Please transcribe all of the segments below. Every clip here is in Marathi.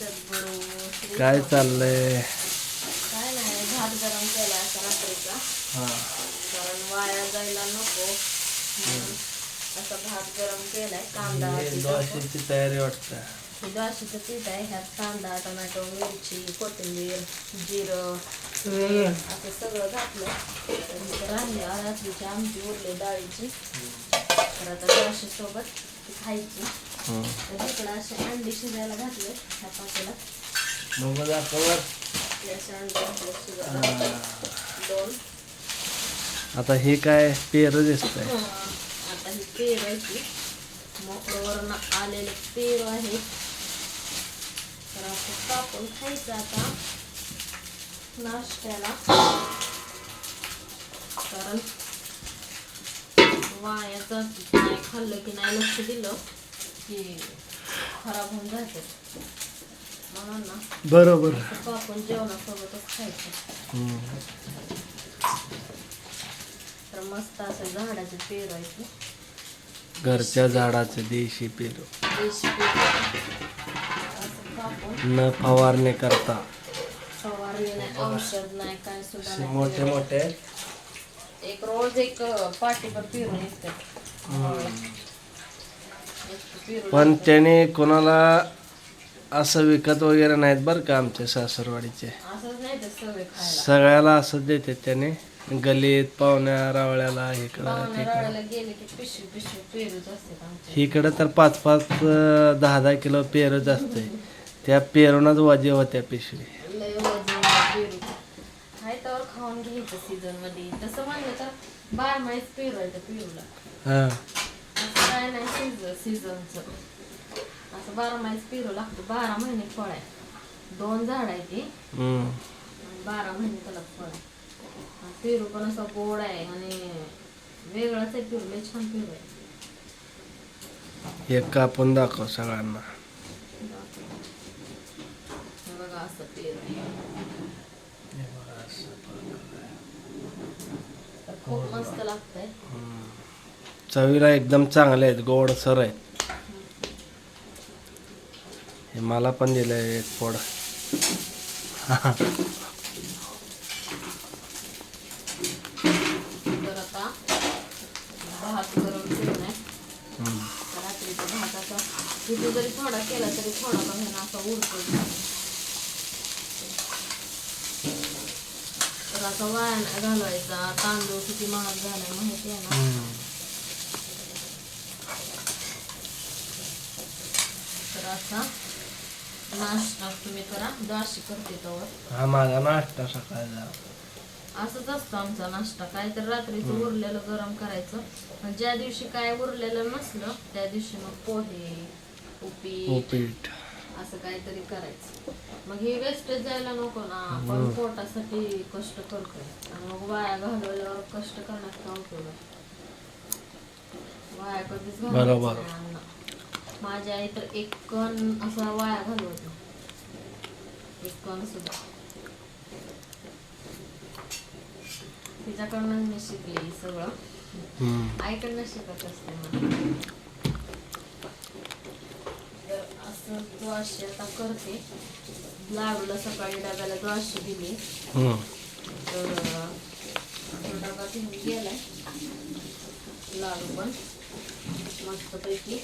काय चाललंय? काय नाही भात गरम केला असा रात्रीचा. हा. कारण वाया जायला नको. असा भात गरम केलाय कांदा. द्वाशीची तयारी वाटतं. हे द्राक्षाचं पीठ आहे ह्यात कांदा टोमॅटो मिरची कोथिंबीर जिरं असं सगळं घातलं. राहिली रात्रीची आमची उरली डाळीची. तर आता द्राक्षासोबत ती खायची. तर इकडं असे अंडी शिजायला घातले ह्या पातेला बघू दाखवर असे अंडी घातले शिजायला दोन. आता हे काय पेर दिसतंय? हं. आता ही पेरू आहे ती आलेले पेरू आहेत तर असं कापून खायचं आता. नाश्त्याला. कारण वाया जात नाही खाल्लं की नाही लक्ष दिलं. की खराब होऊन जातात म्हणून ना बरोबर. कापून जेवणासोबतच खायचं. तर मस्त असं झाडाचे पेरू आहे ती. घरच्या झाडाचे देशी पेरू. देशी पेरू. कापून. न फवारणी करता. फवारणी नाही औषध नाही काय सुद्धा असे नाही. मोठे मोठे. एक रोज एक पाटीभर पेरू निघते पण त्याने कोणाला असं विकत वगैरे नाहीत बरं का आमच्या सासरवाडीचे. असंच सगळ्याला असं देते त्याने. गलीत पाहुण्या रावळ्याला इकडं तिकडं. इकडं तर पाच पाच दहा दहा किलो पेरूच असते. त्या पेरूनच वजे होत्या पिशवी. खाऊन घ्यायचं सीझनमध्ये. तसं म्हणलं तर बारमाहीच पेरू पेरूला. हा. सीझन सीझनचं असं बारमाहीच पेरू लागतो. बारा महिने फळ आहे. दोन झाड आहे ती. बारा महिने त्याला फळ आहे. पेरू पण असा गोड आहे आणि वेगळाच आहे पेरू. लय छान पेरू आहे. एक कापून दाखव सगळ्यांना. बघा असं पेरू आहे. खूप मस्त लागतंय. चवीला एकदम चांगले आहेत गोड सर आहेत. हे मला पण दिलंय एक फोड. तर आता भात गरम ठेवून आहे. रात्रीचा भाताचा किती जरी थोडा केला तरी थोडा का होईना असा उरतो तर असा वाया नाही घालवायचा तांदूळ किती महाग झालाय माहिती आहे ना असा नाश्ता तुम्ही करा. द्वाशी करते तवर. हा माझा नाश्ता सकाळचा. असंच असतं आमचा नाश्ता. काय तर रात्रीचं उरलेलं गरम करायचं. ज्या दिवशी काय उरलेलं नसलं त्या दिवशी मग पोहे उपीट असं काहीतरी करायचं. मग हे वेस्टेज जायला नको ना. आपण पोटासाठी कष्ट करतोय. आणि मग वाया घालवल्यावर कष्ट करण्यात काय उपयोग? वाया कधीच घालवायचं बरोबर. नाही अन्न. माझी आई तर एक कण असा वाया घालवत. एक कण सुद्धा तिच्याकडनं मी शिकले सगळं. आईकडनं शिकत असते मला असं द्वाशी आता करते लाडूला सकाळी डब्याला द्वाशी दिली. तर डबा घेऊन गेलाय लाडू पण मस्तपैकी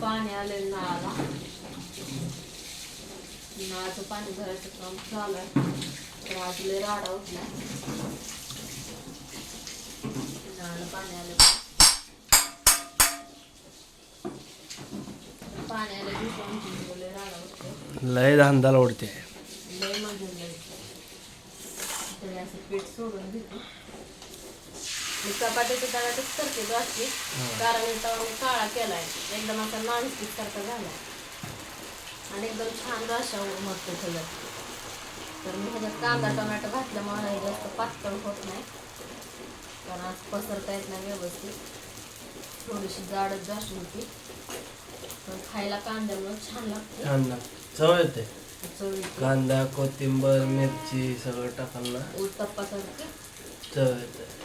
पाणी आलेलं नळाला नळाचं पाणी भरायचं काम चालू आहे तर आज लय राडा उठलाय. नळाला पाणी आलं. पाणी आलं की राडा उठते लय धांदाला उडते. लय म्हणजे लय. असं पीठ सोडून घेते मी चपात्याच्या तव्यातच करते द्राक्षी कारण इथं काळा केलाय. एकदम असा नॉनस्टिक सारखा झालाय. आणि एकदम छान राशा मस्त त्याच्यात तर मी ह्याच्यात कांदा टोमॅटो घातल्यामुळे हे जास्त पातळ होत नाही. कारण आज पसरता येत नाही व्यवस्थित. थोडीशी जाडच जास्त होती. पण खायला कांद्यामुळे छान लागते. छान लागते चव येते. कांदा कोथिंबर मिरची सगळं टाकायला उत्तप्पासारखी चव येते.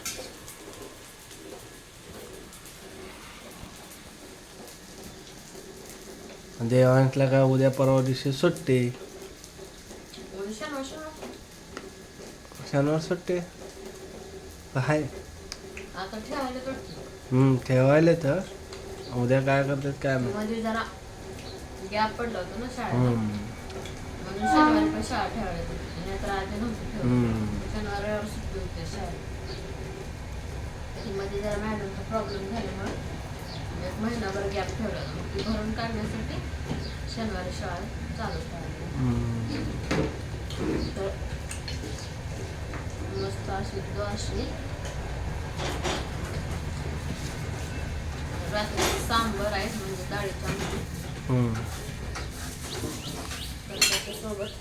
देवांतला का उद्या परवा दिवशी सुट्टी. शनिवार सुट्टी? हाय. ठेवायला हम्म ठेवायला तर. उद्या काय करतात काय माहीत. मध्ये जरा गॅप पडला होता ना शाळेत. हम्म. म्हणून शनिवारी पण शाळा ठेवायला होती. नाहीतर आधी नव्हती ठेवली. हम्म. शनिवार रविवार सुट्टी होती शाळेत. मध्ये जरा मॅडमचा प्रॉब्लेम झाल्यामुळे एक महिनाभर गॅप ठेवला. मग ती भरून काढण्यासाठी शनिवारी शाळा चालू. तर मस्त अशी अशी रात्री सांबर आहे म्हणजे डाळीच्या. तर त्याच्यासोबत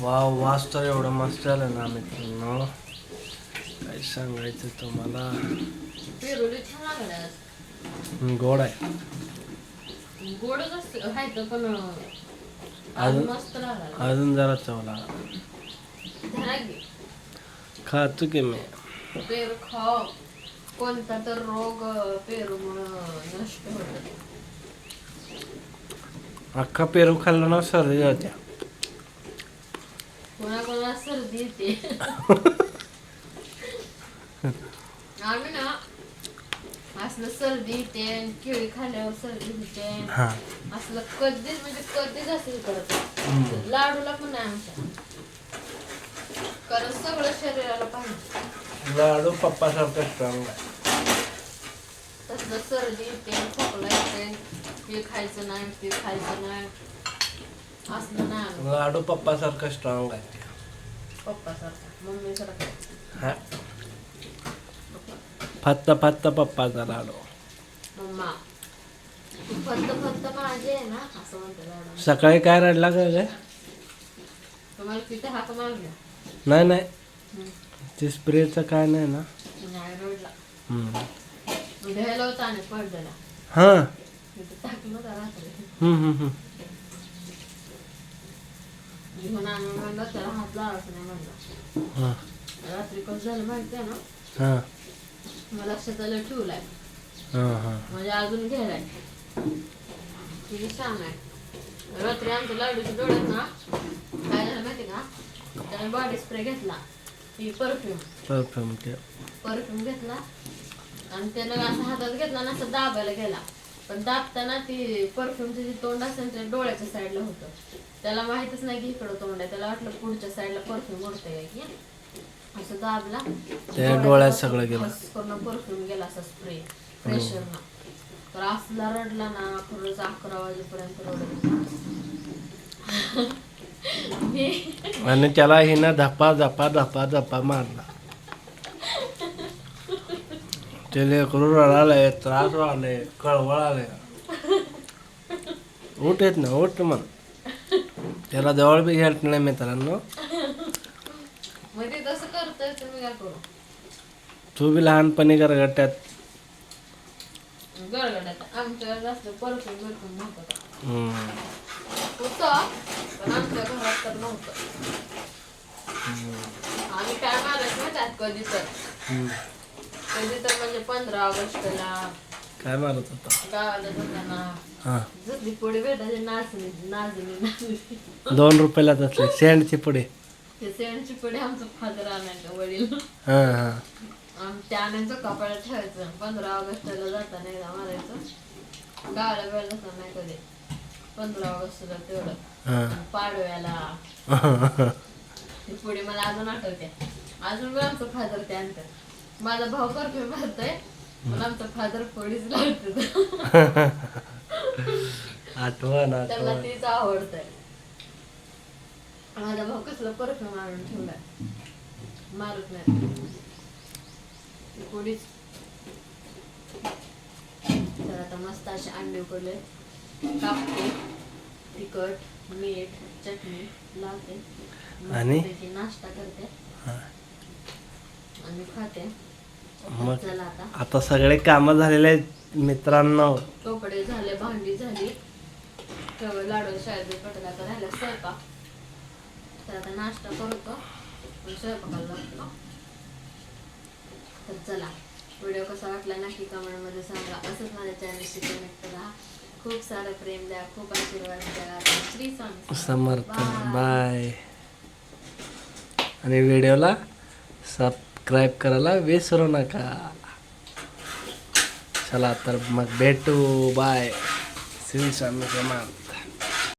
वाव वास तर एवढं मस्त आलं ना मित्रांनो काय सांगायचं तुम्हाला पेरुली छान. हम्म, गोड आहे गोडच असते खायचं पण आज अजून- मस्त लागला अजून जरा चवला धरा घे खातो की मी पेरू कोणता तर रोग पेरूमुळं नष्ट होतो अख्खा पेरू खाल्ला ना सर्दी होत्या कोणा कोणाला सर्दी येते आम्ही ना असलं सर्दी येते केळी खाल्ल्यावर सर्दी होते. हा. असलं कधीच म्हणजे कधीच असं करत. लाडूला पण नाही आमच्या. कारण सगळं शरीराला पाहिजे. लाडू पप्पासारखं स्ट्रॉंग आहे. तसलं सर्दी येते खोकला येते हे खायचं नाही ते खायचं नाही. असलं नाही लाडू पप्पासारखं स्ट्रॉंग आहे. पप्पा सारखा मम्मी सारखा हा. फत्ता फत्ता पप्पाचा लाडू मम्मा. फक्त फक्त माझे आहे ना असं म्हणते लाडू सकाळी काय रडला का काय तुम्हाला तिथे हात मारला? नाही नाही. हम्म. ते स्प्रेचं काय नाही ना. नाही रडला. हम्म. घ्यायला होता आणि पडलेला. हा. तिथे टाकलं होता रात्री. हम्म, हम्म, हम्म. घेऊन आम्ही म्हणलं त्याला हात लावायचा नाही म्हणलं. हा. रात्री कसं झालं माहिती आहे ना? हा. मला लक्षात आलं ठेवलाय हा हा. म्हणजे अजून घ्यायलाय किती छान आहे? रात्री आमच्या लाडूच्या डोळ्यात ना काय झालं माहिती का? त्याने बॉडी स्प्रे घेतला. ती परफ्यूम परफ्यूम परफ्यूम घेतला. आणि त्याला असं हातात घेतला आणि असं दाबायला गेला. पण दाबताना ती परफ्यूमचं जे तोंड असेल ते डोळ्याच्या साईडला होतं. त्याला माहितच नाही की इकडं तोंड आहे. त्याला वाटलं पुढच्या साईडला परफ्यूम उडतंय की. असं दाबला. त्या डोळ्यात सगळं गेलं. पूर्ण परफ्यूम गेला असा स्प्रे प्रेशरनं तर असला रडला ना खरंच अकरा वाजेपर्यंत रडत होता. मी आणि त्याला हिनं धपा धपा धपा धपा मारला. ते लेकरू रडालय त्रास व्हायलंय कळवळ आलंय उठ येत ना उठ मग. त्याला जवळ बी घ्यायच नाही मित्रांनो. मग ते तसं करतोय तुम्ही काय करू? तू बी लहानपणी गरगट्यात आमच्या जास्त नव्हतं. हम्म. होतं पण आमच्या घरात तर नव्हतं. आम्ही काय मारायचं ना त्यात कधी तर. हम्म. कधी तर म्हणजे पंधरा ऑगस्टला काय मारत होता? गावाला जाताना हा. जसली पुढे भेटायचे नाचणी नाचणी नाचणी. दोन रुपयालाच असले सेंडचे पुढे. ते सेंडची पुढे आमचं फादर आणायचं वडील. हा हा. आम- ते आणायचं कपाळात ठेवायचं. पंधरा ऑगस्टला जाताना एकदा मारायचं. गावाला वेळ जाताना नाही कधी. पंधरा ऑगस्टला तेवढं. हा. आणि पाडव्याला. ती पुढे मला अजून आठवते. अजून पण आमचं फादर ते आणतात. माझा भाऊ परफ्यूम भरतोय पण आमचं फादर पोळीच लावतो आठवण त्याला आठवण तीच आवडतंय. माझा भाऊ कसला? परफ्यूम आणून ठेवलाय मारत नाही. पोळीच तर आता मस्त असे अंडे उकडले. कापते. तिखट मीठ चटणी लावते. आणि? नाश्ता करते. हा. आणि खाते. मग? आता. सगळे कामं झालेले आहेत मित्रांनो. कपडे झाले भांडी झाली. लाडू शाळेत पटला तर राहिला स्वयंपाक. तर आता नाश्ता करतो आणि स्वयंपाकाला लागतो. तर चला व्हिडिओ कसा वाटला नक्की कमेंटमध्ये सांगा. असंच माझ्या चॅनलशी कनेक्ट राहा खूप सारं प्रेम द्या खूप आशीर्वाद द्या. श्री स्वामी समर्थ. बाय आणि व्हिडिओला सबस्क्राईब करायला विसरू नका. चला तर मग भेटू. बाय श्री स्वामी समान